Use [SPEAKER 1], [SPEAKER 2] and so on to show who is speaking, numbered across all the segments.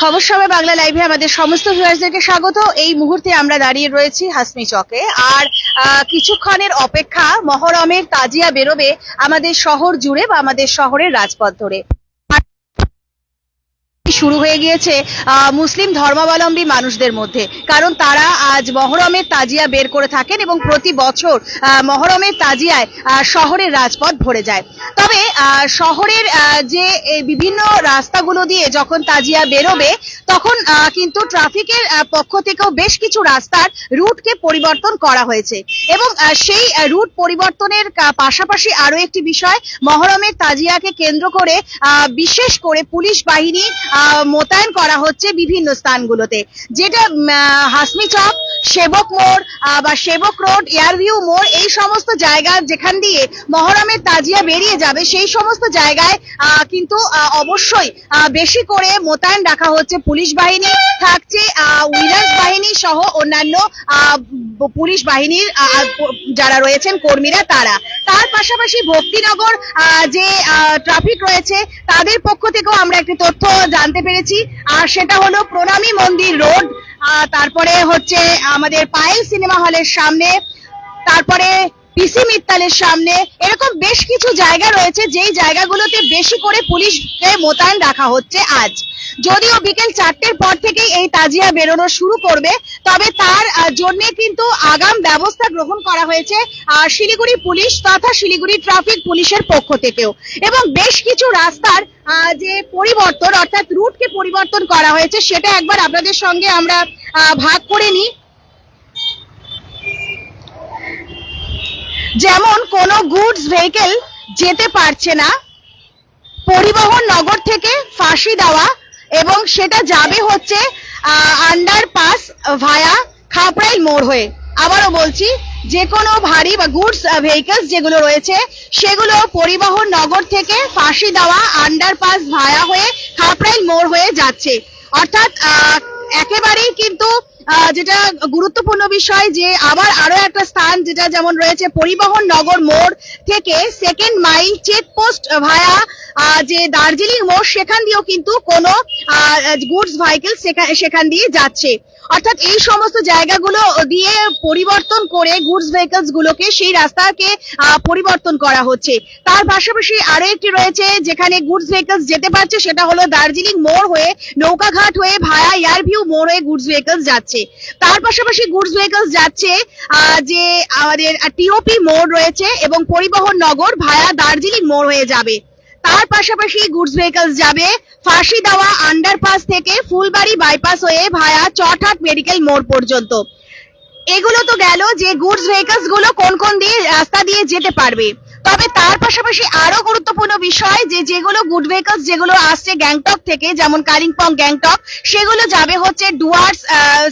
[SPEAKER 1] খবর সবাই, বাংলা লাইভে আমাদের সমস্ত ভিউয়ার্সদেরকে স্বাগত। এই মুহূর্তে আমরা দাঁড়িয়ে রয়েছি হাসমি চকে। আর কিছুক্ষণের অপেক্ষা মহরমের তাজিয়া বেরোবে আমাদের শহর জুড়ে বা আমাদের শহরের রাজপথ ধরে। শুরু হয়ে গিয়েছে মুসলিম ধর্মাবলম্বী মানুষদের মধ্যে। কারণ তারা আজ মহরমের তাজিয়া বের করে থাকেন এবং প্রতি বছর মহরমের তাজিয়ায় শহরের রাজপথ ভরে যায়। তবে শহরের যে বিভিন্ন রাস্তাগুলো দিয়ে যখন তাজিয়া বেরোবে, তখন কিন্তু ট্রাফিকের পক্ষ থেকেও বেশ কিছু রাস্তার রুটকে পরিবর্তন করা হয়েছে। এবং সেই রুট পরিবর্তনের পাশাপাশি আরও একটি বিষয়, মহরমের তাজিয়াকে কেন্দ্র করে বিশেষ করে পুলিশ বাহিনী মোতায়েন করা হচ্ছে বিভিন্ন স্থানগুলোতে। যেটা হাসমি চক সেবক মোড় বা সেবক রোড, এয়ারভিউ মোড়, এই সমস্ত জায়গা যেখান দিয়ে মহরমের তাজিয়া বেরিয়ে যাবে, সেই সমস্ত জায়গায় কিন্তু অবশ্যই বেশি করে মোতায়েন রাখা হচ্ছে পুলিশ বাহিনী, থাকছে উইলার্স বাহিনী সহ অন্যান্য পুলিশ বাহিনীর যারা রয়েছেন, কর্মীরা, তারা। তার পাশাপাশি ভক্তিনগর যে ট্রাফিক রয়েছে, তাদের পক্ষ থেকেও আমরা একটি তথ্য জানতে পেরেছি, আর সেটা হলো প্রণামী মন্দির রোড তারপরে হচ্ছে আমাদের পায়েল সিনেমা হলের সামনে, তারপরে পিসি মিত্তালের সামনে, এরকম বেশ কিছু জায়গা রয়েছে যেই জায়গাগুলোতে বেশি করে পুলিশকে মোতায়েন রাখা হচ্ছে আজ। যদিও বিকেল চারটের পর থেকেই এই তাজিয়া বেরোনো শুরু করবে, তবে তার জন্য কিন্তু আগাম ব্যবস্থা গ্রহণ করা হয়েছে শিলিগুড়ি পুলিশ তথা শিলিগুড়ি ট্রাফিক পুলিশের পক্ষ থেকেও। এবং বেশ কিছু রাস্তার যে পরিবর্তন, অর্থাৎ রুটকে পরিবর্তন করা হয়েছে, সেটা একবার আপনাদের সঙ্গে আমরা ভাগ করে নিই। যেমন কোনো গুডস ভেহিকেল যেতে পারছে না, পরিবহন নগর থেকে ফাঁসি দেওয়া এবং সেটা যাবে হচ্ছে আন্ডার পাস ভায়া খাপড়াইল মোড় হয়ে। আবারও বলছি যে কোনো ভারী বা গুডস ভেহিকলস যেগুলো রয়েছে, সেগুলো পরিবহন নগর থেকে ফাঁসি দেওয়া আন্ডার পাস ভায়া হয়ে খাপড়াইল মোড় হয়ে যাচ্ছে। অর্থাৎ একেবারেই কিন্তু যেটা গুরুত্বপূর্ণ বিষয় যে আবার আরও একটা স্থান যেটা যেমন রয়েছে পরিবহন নগর মোড় থেকে সেকেন্ড মাইল চেকপোস্ট ভায়া যে দার্জিলিং মোড়, সেখান দিয়েও কিন্তু কোনো গুডস ভেহিকেল সেখান দিয়ে যাচ্ছে। অর্থাৎ এই সমস্ত জায়গাগুলো দিয়ে পরিবর্তন করে গুডস ভেহিকলস গুলোকে সেই রাস্তাকে পরিবর্তন করা হচ্ছে। তার পাশাপাশি আরও একটি রয়েছে, যেখানে গুডস ভেহিকলস যেতে পারছে, সেটা হলো দার্জিলিং মোড় হয়ে নৌকাঘাট হয়ে ভায়া এয়ারভিউ মোড় হয়ে গুডস ভেহিকলস যাচ্ছে। তার পাশাপাশি গুডস ভেহিকলস যাচ্ছে যে আমাদের টিওপি মোড় রয়েছে এবং পরিবহন নগর ভায়া দার্জিলিং মোড় হয়ে যাবে। তার পাশাপাশি গুডস ভেহিকলস যাবে। ফাঁসি দেওয়া আন্ডারপাস থেকে ফুলবাড়ি বাইপাস হয়ে ভায়া চটহাট মেডিকেল মোড় পর্যন্ত। এগুলো তো গেল যে গুডস ভেহিকলসগুলো কোন কোন দিয়ে রাস্তা দিয়ে যেতে পারবে। তবে তার পাশাপাশি আরও গুরুত্বপূর্ণ বিষয় যে যেগুলো গুড ভেহিকলস যেগুলো আসছে গ্যাংটক থেকে, যেমন কালিম্পং, গ্যাংটক, সেগুলো যাবে হচ্ছে ডুয়ার্স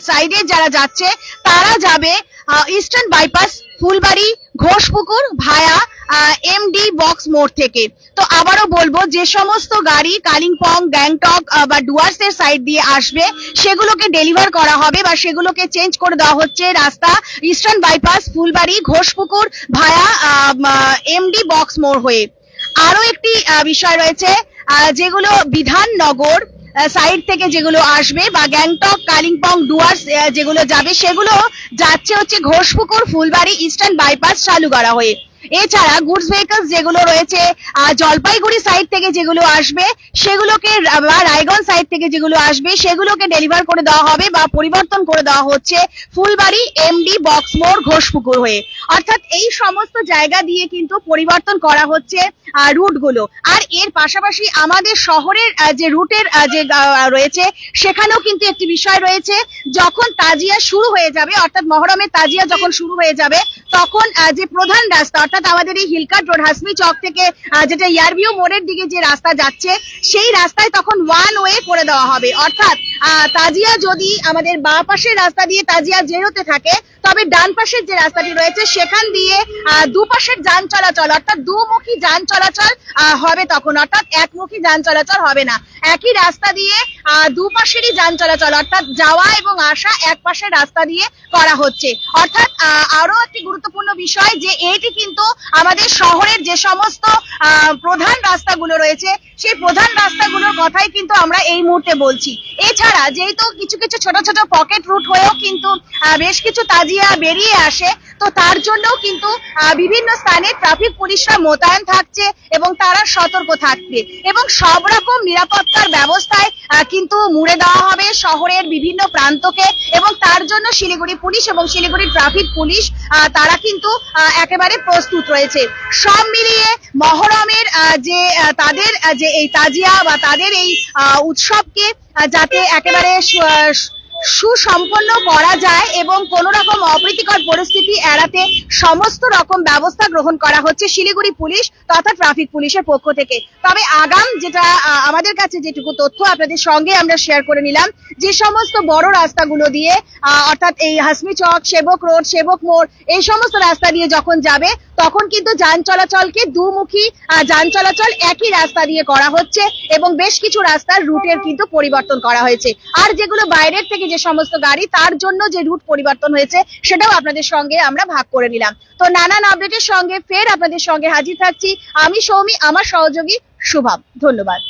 [SPEAKER 1] সাইডে যারা যাচ্ছে, তারা যাবে eastern bypass Phulbari, Ghoshpukur, via MD box মোড় থেকে। তো আবারও বলব, যে সমস্ত গাড়ি কালিম্পং, গ্যাংটক বা ডুয়ার্স এর সাইড দিয়ে আসবে, সেগুলোকে ডেলিভার করা হবে বা সেগুলোকে চেঞ্জ করে দেওয়া হচ্ছে রাস্তা eastern bypass Phulbari, Ghoshpukur via MD box মোড় হয়ে। আরও একটি বিষয় রয়েছে যেগুলো বিধাননগর সাইড থেকে যেগুলো আসবে বা গ্যাংটক, কালিম্পং, ডুয়ার্স যেগুলো যাবে, সেগুলো যাচ্ছে হচ্ছে ঘোষপুকুর, ফুলবাড়ি ইস্টার্ন বাইপাস চালুগড়া হয়ে। এছাড়া গুডস ভেহিকলস যেগুলো রয়েছে জলপাইগুড়ি সাইড থেকে যেগুলো আসবে, সেগুলোকে বা রায়গঞ্জ সাইড থেকে যেগুলো আসবে, সেগুলোকে ডেলিভার করে দেওয়া হবে বা পরিবর্তন করে দেওয়া হচ্ছে ফুলবাড়ি এমডি বক্স মোড় ঘোষপুকুর হয়ে। অর্থাৎ এই সমস্ত জায়গা দিয়ে কিন্তু পরিবর্তন করা হচ্ছে রুটগুলো। আর এর পাশাপাশি আমাদের শহরের যে রুটের যে রয়েছে, সেখানেও কিন্তু একটি বিষয় রয়েছে, যখন তাজিয়া শুরু হয়ে যাবে, অর্থাৎ মহরমের তাজিয়া যখন শুরু হয়ে যাবে, তখন যে প্রধান রাস্তা অর্থাৎ আমাদের এই হিলকাট রোড, হাসমি চক থেকে যেটা ইয়ারভিউ মোড়ের দিকে যে রাস্তা যাচ্ছে, সেই রাস্তায় তখন ওয়ান ওয়ে করে দেওয়া হবে। অর্থাৎ তাজিয়া যদি আমাদের বা পাশের রাস্তা দিয়ে তাজিয়া যেরোতে থাকে, তবে ডান পাশের যে রাস্তাটি রয়েছে, সেখান দিয়ে দুপাশের যান চলাচল, অর্থাৎ দুমুখী যান চলাচল হবে তখন। অর্থাৎ একমুখী যান চলাচল হবে না। একই রাস্তা দিয়ে দুপাশেরই যান চলাচল, অর্থাৎ যাওয়া এবং আসা এক পাশের রাস্তা দিয়ে করা হচ্ছে। অর্থাৎ আরও একটি গুরুত্বপূর্ণ বিষয় যে এটি কিন্তু আমাদের শহরের যে সমস্ত প্রধান রাস্তাগুলো রয়েছে, সেই প্রধান রাস্তাগুলোর কথাই কিন্তু আমরা এই মুহূর্তে বলছি। এছাড়া যেহেতু কিছু কিছু ছোট ছোট পকেট রুট হয়েও কিন্তু বেশ কিছু তাজিয়া বেরিয়ে আসে। তো তার জন্যও কিন্তু বিভিন্ন স্থানে ট্রাফিক পুলিশরা মোতায়েন থাকছে এবং তারা সতর্ক থাকবে। এবং সব রকম নিরাপত্তার ব্যবস্থায় কিন্তু মুড়ে দেওয়া হবে শহরের বিভিন্ন প্রান্তকে। এবং তার জন্য শিলিগুড়ি পুলিশ এবং শিলিগুড়ি ট্রাফিক পুলিশ তারা কিন্তু একেবারে প্রস্তুত রয়েছে। সব মিলিয়ে মহরমের যে তাদের যে, এই তাজিয়া বা তাদের এই উৎসবকে যাতে একেবারে সুসম্পন্ন করা যায় এবং কোন রকম অপ্রীতিকর পরিস্থিতি এড়াতে সমস্ত রকম ব্যবস্থা গ্রহণ করা হচ্ছে শিলিগুড়ি পুলিশ তথা ট্রাফিক পুলিশের পক্ষ থেকে। তবে আগাম যেটা আমাদের কাছে যেটুকু তথ্য আপনাদের সঙ্গে আমরা শেয়ার করে নিলাম, যে সমস্ত বড় রাস্তাগুলো দিয়ে অর্থাৎ এই হাসমি চক, সেবক রোড, সেবক মোড়, এই সমস্ত রাস্তা দিয়ে যখন যাবে, তখন কিন্তু যান চলাচলকে দুমুখী যান চলাচল একই রাস্তা দিয়ে করা হচ্ছে এবং বেশ কিছু রাস্তার রুটের কিন্তু পরিবর্তন করা হয়েছে। আর যেগুলো বাইরের থেকে যে সমস্ত গাড়ি, তার জন্য যে রুট পরিবর্তন হয়েছে, সেটাও আপনাদের সঙ্গে আমরা ভাগ করে নিলাম। তো নানান আপডেটের সঙ্গে ফের আপনাদের সঙ্গে হাজির থাকছি। আমি সৌমি, আমার সহযোগী শুভম। ধন্যবাদ।